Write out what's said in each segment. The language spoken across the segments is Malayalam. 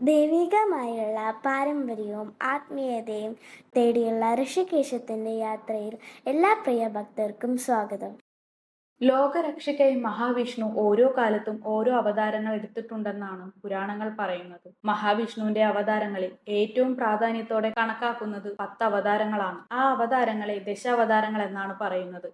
ദൈവികമായുള്ള പാരമ്പര്യവും ആത്മീയതയും തേടിയുള്ള ഋഷികേശത്തിന്റെ യാത്രയിൽ എല്ലാ പ്രിയ ഭക്തർക്കും സ്വാഗതം. ലോകരക്ഷയ്ക്കായി മഹാവിഷ്ണു ഓരോ കാലത്തും ഓരോ അവതാരങ്ങൾ എടുത്തിട്ടുണ്ടെന്നാണ് പുരാണങ്ങൾ പറയുന്നത്. മഹാവിഷ്ണുവിന്റെ അവതാരങ്ങളിൽ ഏറ്റവും പ്രാധാന്യത്തോടെ കണക്കാക്കുന്നത് പത്ത് അവതാരങ്ങളാണ് ആ അവതാരങ്ങളെ ദശാവതാരങ്ങൾ എന്നാണ് പറയുന്നത്.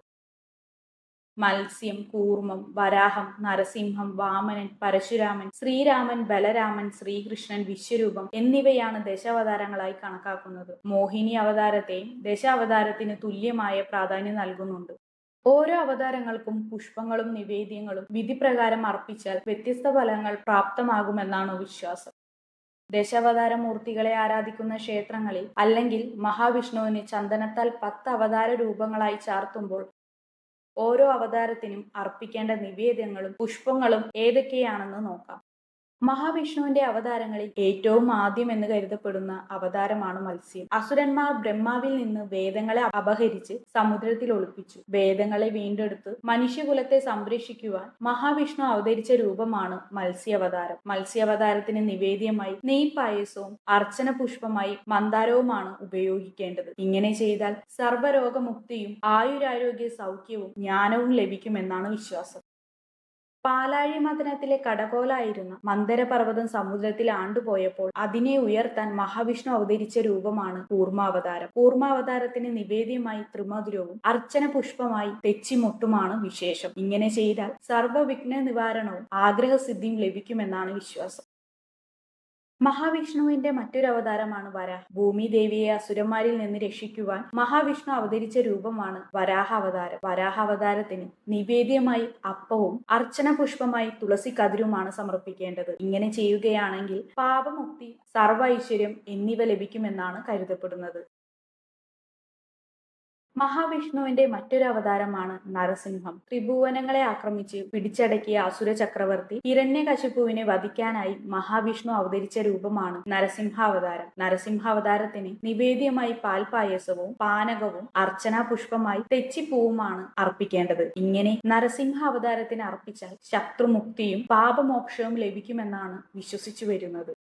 മത്സ്യം കൂർമ്മം വരാഹം നരസിംഹം വാമനൻ പരശുരാമൻ ശ്രീരാമൻ ബലരാമൻ ശ്രീകൃഷ്ണൻ വിശ്വരൂപം എന്നിവയാണ് ദശാവതാരങ്ങളായി കണക്കാക്കുന്നത്. മോഹിനി അവതാരത്തെയും ദശാവതാരത്തിന് തുല്യമായ പ്രാധാന്യം നൽകുന്നുണ്ട്. ഓരോ അവതാരങ്ങൾക്കും പുഷ്പങ്ങളും നിവേദ്യങ്ങളും വിധിപ്രകാരം അർപ്പിച്ചാൽ വ്യത്യസ്ത ഫലങ്ങൾ പ്രാപ്തമാകുമെന്നാണ് വിശ്വാസം. ദശാവതാര മൂർത്തികളെ ആരാധിക്കുന്ന ക്ഷേത്രങ്ങളിൽ അല്ലെങ്കിൽ മഹാവിഷ്ണുവിന് ചന്ദനത്താൽ പത്ത് അവതാര രൂപങ്ങളായി ചാർത്തുമ്പോൾ ഓരോ അവതാരത്തിനും അർപ്പിക്കേണ്ട നിവേദ്യങ്ങളും പുഷ്പങ്ങളും ഏതൊക്കെയാണെന്ന് നോക്കാം. മഹാവിഷ്ണുവിന്റെ അവതാരങ്ങളിൽ ഏറ്റവും ആദ്യം എന്ന് കരുതപ്പെടുന്ന അവതാരമാണ് മത്സ്യം. അസുരന്മാർ ബ്രഹ്മാവിൽ നിന്ന് വേദങ്ങളെ അപഹരിച്ച് സമുദ്രത്തിൽ ഒളിപ്പിച്ചു. വേദങ്ങളെ വീണ്ടെടുത്ത് മനുഷ്യകുലത്തെ സംരക്ഷിക്കുവാൻ മഹാവിഷ്ണു അവതരിച്ച രൂപമാണ് മത്സ്യാവതാരം. മത്സ്യാവതാരത്തിന് നിവേദ്യമായി നെയ് പായസവും അർച്ചന പുഷ്പമായി മന്ദാരവുമാണ് ഉപയോഗിക്കേണ്ടത്. ഇങ്ങനെ ചെയ്താൽ സർവരോഗമുക്തിയും ആയുരാരോഗ്യ സൗഖ്യവും ജ്ഞാനവും ലഭിക്കുമെന്നാണ് വിശ്വാസം. പാലാഴി മദനത്തിലെ കടകോലായിരുന്ന മന്ദരപർവതം സമുദ്രത്തിൽ ആണ്ടുപോയപ്പോൾ അതിനെ ഉയർത്താൻ മഹാവിഷ്ണു അവതരിച്ച രൂപമാണ് കൂർമാവതാരം. കൂർമാവതാരത്തിന് നിവേദ്യമായി ത്രിമധുരവും അർച്ചന പുഷ്പമായി തെച്ചിമുട്ടുമാണ് വിശേഷം. ഇങ്ങനെ ചെയ്താൽ സർവവിഘ്ന നിവാരണവും ആഗ്രഹസിദ്ധിയും ലഭിക്കുമെന്നാണ് വിശ്വാസം. മഹാവിഷ്ണുവിന്റെ മറ്റൊരു അവതാരമാണ് വരാഹ. ഭൂമി ദേവിയെ അസുരന്മാരിൽ നിന്ന് രക്ഷിക്കുവാൻ മഹാവിഷ്ണു അവതരിച്ച രൂപമാണ് വരാഹ അവതാരം. വരാഹ അവതാരത്തിന് നിവേദ്യമായി അപ്പവും അർച്ചന പുഷ്പമായി തുളസി കതിരുമാണ് സമർപ്പിക്കേണ്ടത്. ഇങ്ങനെ ചെയ്യുകയാണെങ്കിൽ പാപമുക്തി സർവ ഐശ്വര്യം എന്നിവ ലഭിക്കുമെന്നാണ് കരുതപ്പെടുന്നത്. മഹാവിഷ്ണുവിന്റെ മറ്റൊരു അവതാരമാണ് നരസിംഹം. ത്രിഭുവനങ്ങളെ ആക്രമിച്ച് പിടിച്ചടക്കിയ അസുര ചക്രവർത്തി ഹിരണ്യകശിപുവിനെ വധിക്കാനായി മഹാവിഷ്ണു അവതരിച്ച രൂപമാണ് നരസിംഹാവതാരം. നരസിംഹാവതാരത്തിന് നിവേദ്യമായി പാൽപായസവും പാനകവും അർച്ചനാ പുഷ്പമായി തെച്ചിപ്പൂവുമാണ് അർപ്പിക്കേണ്ടത്. ഇങ്ങനെ നരസിംഹ അവതാരത്തിന് അർപ്പിച്ചാൽ ശത്രുമുക്തിയും പാപമോക്ഷവും ലഭിക്കുമെന്നാണ് വിശ്വസിച്ചു വരുന്നത്.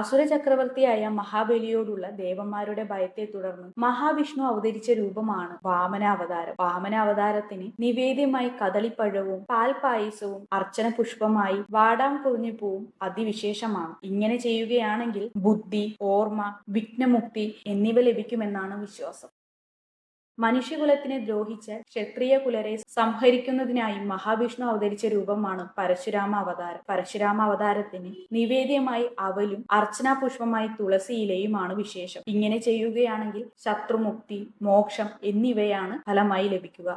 അസുര ചക്രവർത്തിയായ മഹാബലിയോടുള്ള ദേവന്മാരുടെ ഭയത്തെ തുടർന്ന് മഹാവിഷ്ണു അവതരിച്ച രൂപമാണ് വാമനാവതാരം. വാമനാവതാരത്തിന് നിവേദ്യമായി കദളിപ്പഴവും പാൽപായസവും അർച്ചന പുഷ്പമായി വാടാം കുറിഞ്ഞിപ്പൂവും അതിവിശേഷമാണ്. ഇങ്ങനെ ചെയ്യുകയാണെങ്കിൽ ബുദ്ധി ഓർമ്മ വിഘ്നമുക്തി എന്നിവ ലഭിക്കുമെന്നാണ് വിശ്വാസം. മനുഷ്യകുലത്തിനെ ദ്രോഹിച്ച് ക്ഷത്രിയ കുലരെ സംഹരിക്കുന്നതിനായി മഹാവിഷ്ണു അവതരിച്ച രൂപമാണ് പരശുരാമ അവതാരം പരശുരാമ അവതാരത്തിന് നിവേദ്യമായി അവലും അർച്ചനാ പുഷ്പമായി തുളസിയിലയുമാണ് വിശേഷം. ഇങ്ങനെ ചെയ്യുകയാണെങ്കിൽ ശത്രുമുക്തി മോക്ഷം എന്നിവയാണ് ഫലമായി ലഭിക്കുക.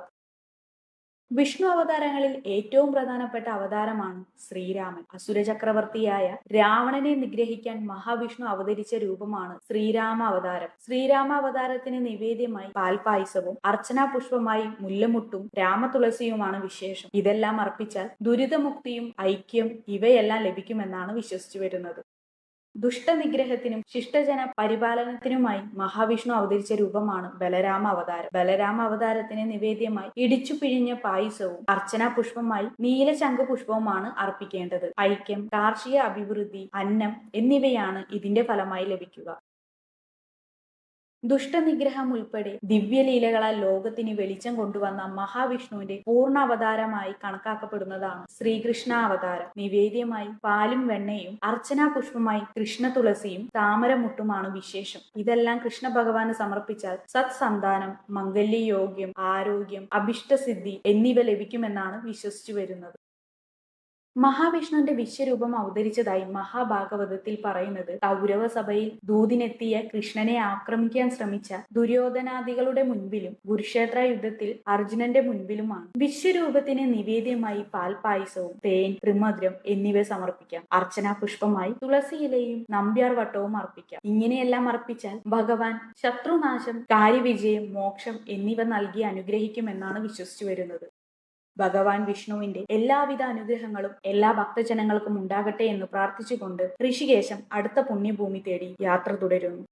വിഷ്ണു അവതാരങ്ങളിൽ ഏറ്റവും പ്രധാനപ്പെട്ട അവതാരമാണ് ശ്രീരാമൻ. അസുര ചക്രവർത്തിയായ രാവണനെ നിഗ്രഹിക്കാൻ മഹാവിഷ്ണു അവതരിച്ച രൂപമാണ് ശ്രീരാമ അവതാരം. ശ്രീരാമ അവതാരത്തിന് നിവേദ്യമായി പാൽപായസവും അർച്ചനാ പുഷ്പമായി മുല്ലമുട്ടും രാമതുളസിയുമാണ് വിശേഷം. ഇതെല്ലാം അർപ്പിച്ചാൽ ദുരിതമുക്തിയും ഐക്യം ഇവയെല്ലാം ലഭിക്കുമെന്നാണ് വിശ്വസിച്ചു വരുന്നത്. ദുഷ്ടനിഗ്രഹത്തിനും ശിഷ്ടജന പരിപാലനത്തിനുമായി മഹാവിഷ്ണു അവതരിച്ച രൂപമാണ് ബലരാമ അവതാരം. ബലരാമ അവതാരത്തിന് നിവേദ്യമായി ഇടിച്ചു പിഴിഞ്ഞ പായസവും അർച്ചനാ പുഷ്പമായി നീലശംഖ പുഷ്പവുമാണ് അർപ്പിക്കേണ്ടത്. ഐക്യം കാർഷിക അഭിവൃദ്ധി അന്നം എന്നിവയാണ് ഇതിന്റെ ഫലമായി ലഭിക്കുക. ദുഷ്ടനിഗ്രഹം ഉൾപ്പെടെ ദിവ്യലീലകളാൽ ലോകത്തിന് വെളിച്ചം കൊണ്ടുവന്ന മഹാവിഷ്ണുവിന്റെ പൂർണ അവതാരമായി കണക്കാക്കപ്പെടുന്നതാണ് ശ്രീകൃഷ്ണ അവതാരം നിവേദ്യമായി പാലും വെണ്ണയും അർച്ചനാ പുഷ്പമായി കൃഷ്ണ തുളസിയും താമരമുട്ടുമാണ് വിശേഷം. ഇതെല്ലാം കൃഷ്ണ ഭഗവാന് സമർപ്പിച്ചാൽ സത്സന്താനം മംഗല്യയോഗ്യം ആരോഗ്യം അഭിഷ്ടസിദ്ധി എന്നിവ ലഭിക്കുമെന്നാണ് വിശ്വസിച്ചു വരുന്നത്. മഹാവിഷ്ണുവിന്റെ വിശ്വരൂപം അവതരിച്ചതായി മഹാഭാഗവതത്തിൽ പറയുന്നത് കൗരവ സഭയിൽ ദൂതിനെത്തിയ കൃഷ്ണനെ ആക്രമിക്കാൻ ശ്രമിച്ച ദുര്യോധനാദികളുടെ മുൻപിലും കുരുക്ഷേത്ര യുദ്ധത്തിൽ അർജുനന്റെ മുൻപിലുമാണ്. വിശ്വരൂപത്തിന് നിവേദ്യമായി പാൽപായസവും തേൻ ത്രിമധുരം എന്നിവ സമർപ്പിക്കാം. അർച്ചനാ പുഷ്പമായി തുളസി ഇലയും നമ്പ്യാർ വട്ടവും അർപ്പിക്കാം. ഇങ്ങനെയെല്ലാം അർപ്പിച്ചാൽ ഭഗവാൻ ശത്രുനാശം കാര്യവിജയം മോക്ഷം എന്നിവ നൽകി അനുഗ്രഹിക്കുമെന്നാണ് വിശ്വസിച്ചു വരുന്നത്. ഭഗവാൻ വിഷ്ണുവിന്റെ എല്ലാവിധ അനുഗ്രഹങ്ങളും എല്ലാ ഭക്തജനങ്ങൾക്കും ഉണ്ടാകട്ടെ എന്ന് പ്രാർത്ഥിച്ചുകൊണ്ട് ഋഷികേശം അടുത്ത പുണ്യഭൂമി തേടി യാത്ര തുടരുന്നു.